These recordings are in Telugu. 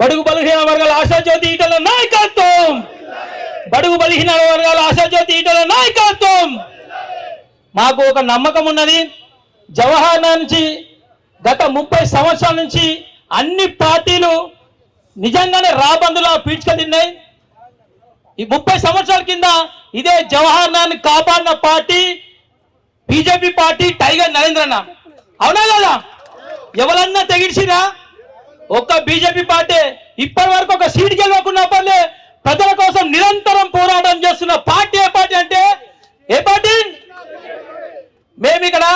బడుగు బలహీన వర్గాల ఆశాజ్యోతి ఈటల నాయకత్వం. బడుగు బలహీన వర్గాల ఆశాజ్యోతి ఈటల నాయకత్వం. మాకు ఒక నమ్మకం ఉన్నది. జవహర్ నుంచి గత ముప్పై సంవత్సరాల నుంచి అన్ని పార్టీలు నిజంగానే రాబందులా పీడ్చుక తిన్నాయి. ఈ ముప్పై సంవత్సరాల కింద ఇదే జవహర్ నాన్ కాపాడిన party BJP party tiger Narendra అవునా కదా ఎవరన్నా తెగిడిసినా ఒక్క బీజేపీ పార్టీ ఇప్పటి వరకు ఒక సీట్ గెలవకున్నా పర్లే ప్రజల కోసం నిరంతరం పోరాటం చేస్తున్న పార్టీ ఏ పార్టీ అంటే? ఏ పార్టీ? మేము ఇక్కడ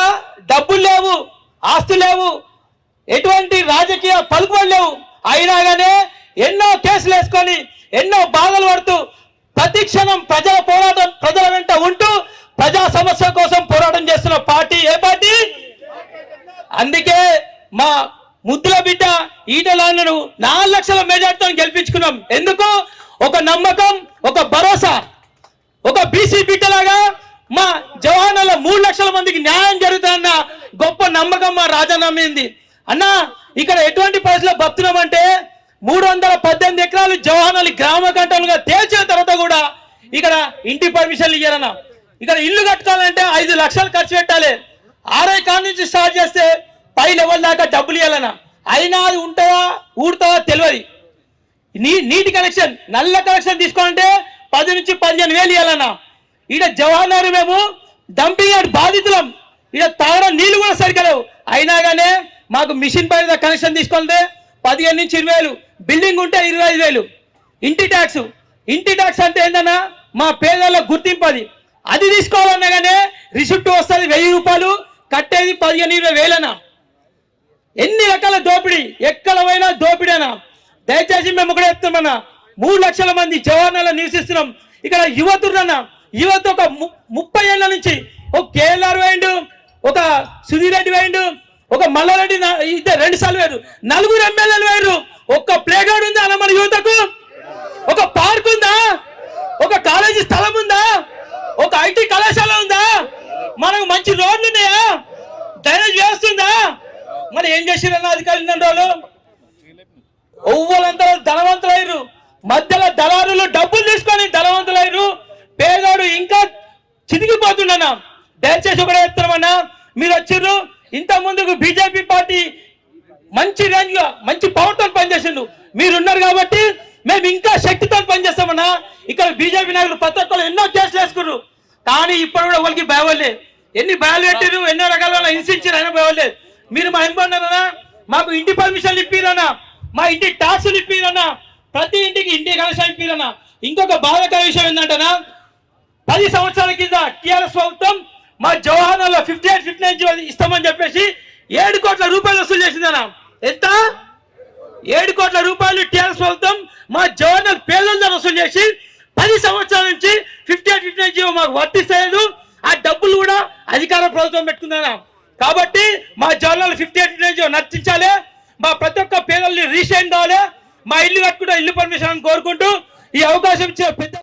డబ్బులు లేవు ఆస్తులు లేవు ఎటువంటి రాజకీయ పలుకుబడి లేవు. అయినా కానీ ఎన్నో కేసులు వేసుకొని ఎన్నో బాధలు పడుతూ ప్రతి క్షణం ప్రజల పోరాటం ప్రజల వెంట ఉంటూ ప్రజా సమస్య కోసం పోరాటం చేస్తున్న పార్టీ ఏ పార్టీ? అందుకే మా ముద్దుల బిడ్డ ఈటలాలను నాలుగు లక్షల మెజార్టీతో గెలిపించుకున్నాం. ఎందుకు? ఒక నమ్మకం ఒక భరోసా. ఒక బీసీ బిడ్డలాగా మా జవాన్ల మూడు లక్షల మందికి న్యాయం జరుగుతుందన్న గొప్ప నమ్మకం మా రాజన్న అన్న ఇక్కడ ఎటువంటి పరిస్థితుల్లో బతున్నామంటే మూడు వందల పద్దెనిమిది ఎకరాలు జవానాలు గ్రామ గంటలుగా తేల్చిన తర్వాత కూడా ఇక్కడ ఇంటి పర్మిషన్లు ఇయ్యారన్న. ఇక్కడ ఇల్లు కట్టుకోవాలంటే ఐదు లక్షలు ఖర్చు పెట్టాలి. ఆరై కాడ నుంచి స్టార్ట్ చేస్తే పై లెవెల్ దాకా డబ్బులు ఇవ్వాలన్నా అయినా అది ఉంటుందా ఊడుతుందా తెలియదు. నీ నీటి కనెక్షన్ నల్ల కనెక్షన్ తీసుకోవాలంటే పది నుంచి పదిహేను వేలు ఇవ్వాలన్నా ఈడ జవహర్ మేము డంపింగ్ యార్డ్ బాధితులం. ఈడ తాగడం నీళ్ళు కూడా సరిగ్గా లేవు. అయినా కానీ మాకు మిషన్ పైన కనెక్షన్ తీసుకోవాలంటే పదిహేను నుంచి ఇరవై వేలు. బిల్డింగ్ ఉంటే ఇరవై ఐదు వేలు. ఇంటి ట్యాక్స్. ఇంటి ట్యాక్స్ అంటే ఏంటన్నా మా పేదల గుర్తింపు అది. అది తీసుకోవాలన్నా కానీ రిసిప్ట్ వస్తుంది వెయ్యి రూపాయలు. కట్టేది పదిహేను ఇరవై వేలన్నా. ఎన్ని రకాల దోపిడీ? ఎక్కడ పోయినా దోపిడేనా? దయచేసి మేము ఒకటే చెప్తున్నామన్నా మూడు లక్షల మంది జవాన్ల నివసిస్తున్నాం. ఇక్కడ యువతుడన్నా యువత ఒక ము- ముప్పై ఏళ్ళ నుంచి ఒక కేఎల్ఆర్ వేయండు ఒక సుధీర్ రెడ్డి వేయండు ఒక మల్లారెడ్డి ఇద్దరు రెండు సార్లు వేరు నలుగురు ఎమ్మెల్యేలు వేరు ఒక్క ప్లే గ్రౌండ్ ఉందా అన్న మన యువతకు? ఒక పార్క్ ఉందా? ఒక కాలేజీ స్థలం ఉందా? ఒక ఐటీ కళ మరి ఏం చేసిరన్న అధికారులు ఇన్ని రోజులు? ఒవ్వలంతా ధనవంతులైరు మధ్యలో దళారులు డబ్బులు తీసుకొని ధనవంతులైరు పేదోడు ఇంకా చితికిపోతుండన్నా. దయచేసి ఒకటే చెప్తున్నామన్నా మీరు వచ్చిర్రు. ఇంత ముందుకు బీజేపీ పార్టీ మంచి రేంజ్లో మంచి పవర్తో పనిచేసిండు. మీరున్నారు కాబట్టి మేము ఇంకా శక్తితో పనిచేస్తామన్నా. ఇక్కడ బీజేపీ నాయకులు ప్రతి ఒక్కరు ఎన్నో కేసులు వేసుకున్నారు కానీ ఇప్పుడు కూడా వాళ్ళకి భయవలేదు ఎన్ని భయాలు పెట్టారు ఎన్నో రకాల హింసించారు అయినా భయవలేదు మీరు మా ఎంపన్నారనా మాకు ఇంటి పర్మిషన్లు ఇప్పిరన్నా? మా ఇంటి ట్యాక్సులు ఇప్పిరన్నా? ప్రతి ఇంటికి ఇంటి కనెక్షన్ ఇప్పిరన్నా? ఇంకొక బాధకర విషయం ఏంటంటేనా? పది సంవత్సరాల కింద టిఆర్ఎస్ ప్రభుత్వం మా Jawaharlal fifty eight fifty nine ఇస్తామని చెప్పేసి ఏడు కోట్ల రూపాయలు వసూలు చేసిందనా ఎంత? ఏడు కోట్ల రూపాయలు టిఆర్ఎస్ ప్రభుత్వం మా జవహర్లాల్ పేదలందరూ వసూలు చేసి పది సంవత్సరాల నుంచి fifty eight fifty nine GO మాకు వర్తిస్తలేదు. ఆ డబ్బులు కూడా అధికార ప్రభుత్వం పెట్టుకుందనా కాబట్టి మా జవహర్లాల్ ఫిఫ్టీ ఎయిట్ నర్తించాలి. మా ప్రతి ఒక్క పేదల్ని రీసైన్ కావాలి మా ఇల్లు కట్టుకుంటే ఇల్లు పర్మిషన్ అని కోరుకుంటూ ఈ అవకాశం ఇచ్చిన పెద్ద